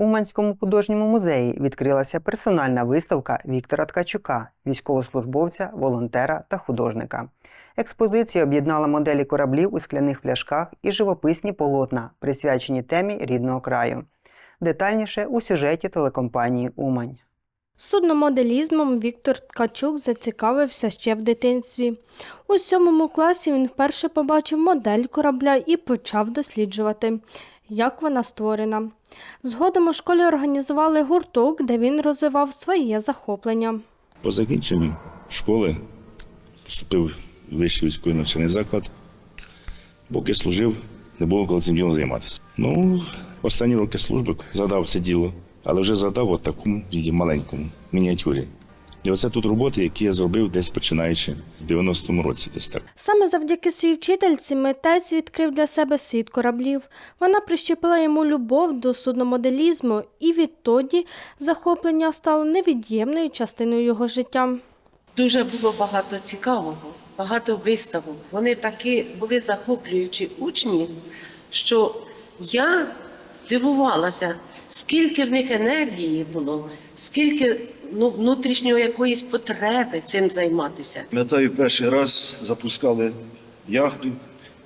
Уманському художньому музеї відкрилася персональна виставка Віктора Ткачука, військовослужбовця, волонтера та художника. Експозиція об'єднала моделі кораблів у скляних пляшках і живописні полотна, присвячені темі рідного краю. Детальніше у сюжеті телекомпанії Умань. Судномоделізмом Віктор Ткачук зацікавився ще в дитинстві. У сьомому класі він вперше побачив модель корабля і почав досліджувати, як вона створена. Згодом у школі організували гурток, де він розвивав своє захоплення. По закінченню школи поступив в вищий військовий навчальний заклад. Поки служив, не було коли цим ділом займатися. Ну, останні роки служби згадав це діло, але вже згадав от такому маленькому мініатюрі. І оце тут роботи, які я зробив десь починаючи в 90-му році, десь так. Саме завдяки своїй вчительці митець відкрив для себе світ кораблів. Вона прищепила йому любов до судномоделізму, і відтоді захоплення стало невід'ємною частиною його життя. Дуже було багато цікавого, багато виставок. Вони такі були захоплюючі учні, що я дивувалася, скільки в них енергії було, скільки ну, внутрішньої якоїсь потреби цим займатися. Пам'ятаю, перший раз запускали яхту,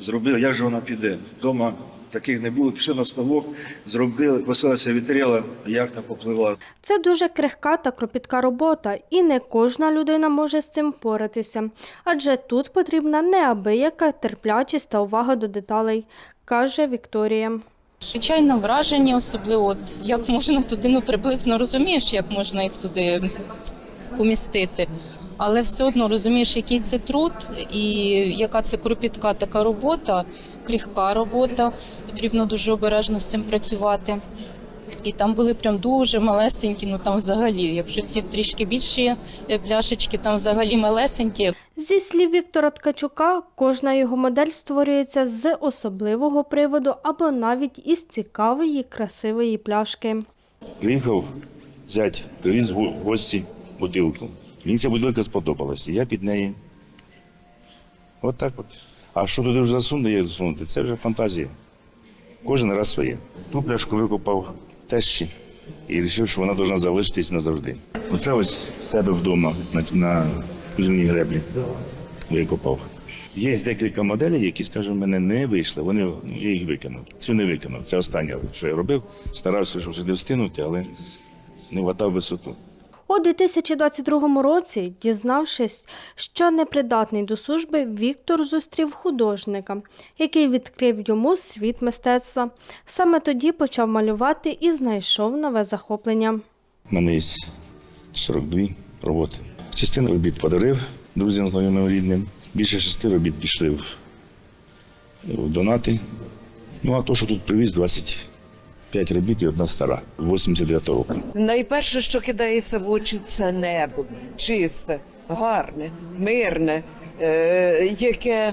зробили, як же вона піде. Вдома таких не було, пішли на ставок, зробили, веселася вітряла, яхта попливла. Це дуже крихка та кропітка робота, і не кожна людина може з цим впоратися. Адже тут потрібна неабияка терплячість та увага до деталей, каже Вікторія. Звичайно, враження, особливо от як можна туди, ну приблизно розумієш, як можна їх туди помістити. Але все одно розумієш, який це труд і яка це кропітка така робота, крихка робота. Потрібно дуже обережно з цим працювати. І там були прям дуже малесенькі, ну там взагалі, якщо ці трішки більші пляшечки, там взагалі малесенькі, Зі слів Віктора Ткачука, кожна його модель створюється з особливого приводу або навіть із цікавої, красивої пляшки. Приїхав зять, привіз в гості бутилку. Мені ця бутилка сподобалася. Я під неї. От так от. А що туди вже засунути, як засунути? Це вже фантазія. Кожен раз своє. Ту пляшку викопав тещі і вирішив, що вона повинна залишитись назавжди. Оце ось в себе вдома на, на земній греблі викопав. Є декілька моделей, які, скажімо, мене не вийшли. Вони я їх викинув. Цю не викинув. Це останнє, що я робив. Старався, щоб сюди встигнути, але не вгадав висоту. У 2022 році, дізнавшись, що непридатний до служби, Віктор зустрів художника, який відкрив йому світ мистецтва. Саме тоді почав малювати і знайшов нове захоплення. У мене є 42 роботи. Частину робіт подарив друзям, знайомим рідним. Більше шести робіт пішли в, донати. Ну а то, що тут привіз, 25 робіт і одна стара, 89 року. Найперше, що кидається в очі, це небо чисте, гарне, мирне, е, яке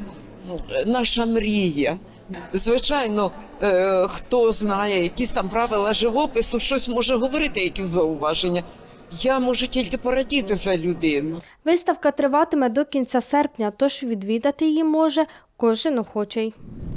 наша мрія. Звичайно, е, хто знає якісь там правила живопису, щось може говорити, якісь зауваження. Я можу тільки порадіти за людину. Виставка триватиме до кінця серпня, тож відвідати її може кожен охочий.